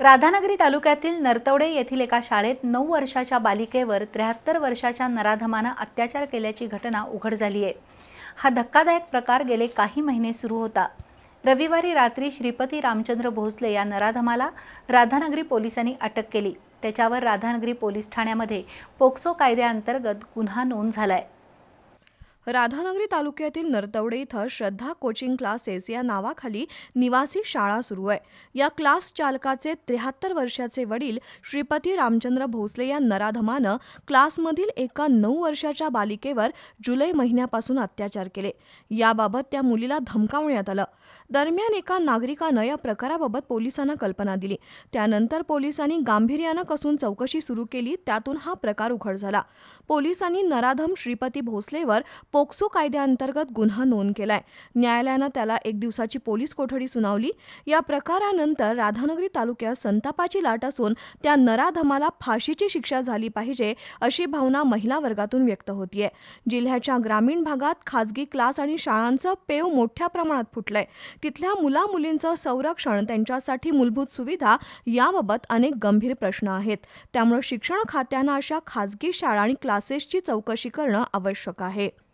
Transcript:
राधानगरी तालुक्यातील नरतवडे येथील एका शाळेत नऊ वर्षाच्या बालिकेवर त्र्याहत्तर वर्षाच्या नराधमानं अत्याचार केल्याची घटना उघड झाली आहे. हा धक्कादायक प्रकार गेले काही महिने सुरू होता. रविवारी रात्री श्रीपती रामचंद्र भोसले या नराधमाला राधानगरी पोलिसांनी अटक केली. त्याच्यावर राधानगरी पोलीस ठाण्यामध्ये पोक्सो कायद्याअंतर्गत गुन्हा नोंद झाला आहे राधानगरी तालुक्यातील नरतवडे इथं श्रद्धा कोचिंग क्लासेस या नावाखाली निवासी शाळा सुरू आहे. या क्लास चालकाचे त्र्याहत्तर वर्षाचे वडील श्रीपती रामचंद्र भोसले या नराधमानं क्लासमधील एका नऊ वर्षाच्या बालिकेवर जुलै महिन्यापासून अत्याचार केले. याबाबत त्या मुलीला धमकावण्यात आलं. दरम्यान एका नागरिकानं या प्रकाराबाबत पोलिसांना कल्पना दिली. त्यानंतर पोलिसांनी गांभीर्यानं कसून चौकशी सुरू केली त्यातून हा प्रकार उघड झाला. पोलिसांनी नराधम श्रीपती भोसलेवर पोक्सो कायद्याअंतर्गत गुन्हा नोंद केलाय. न्यायालयानं त्याला एक दिवसाची पोलीस कोठडी सुनावली. या प्रकारानंतर राधानगरी तालुक्यात संतापाची लाट असून त्या नराधमाला फाशीची शिक्षा झाली पाहिजे अशी भावना महिला वर्गातून व्यक्त होतीये. जिल्ह्याच्या ग्रामीण भागात खाजगी क्लास आणि शाळांचं पेव मोठ्या प्रमाणात फुटलंय. तिथल्या मुला मुलींचं संरक्षण त्यांच्यासाठी मूलभूत सुविधा याबाबत अनेक गंभीर प्रश्न आहेत. त्यामुळे शिक्षण खात्यानं अशा खाजगी शाळा आणि क्लासेसची चौकशी करणं आवश्यक आहे.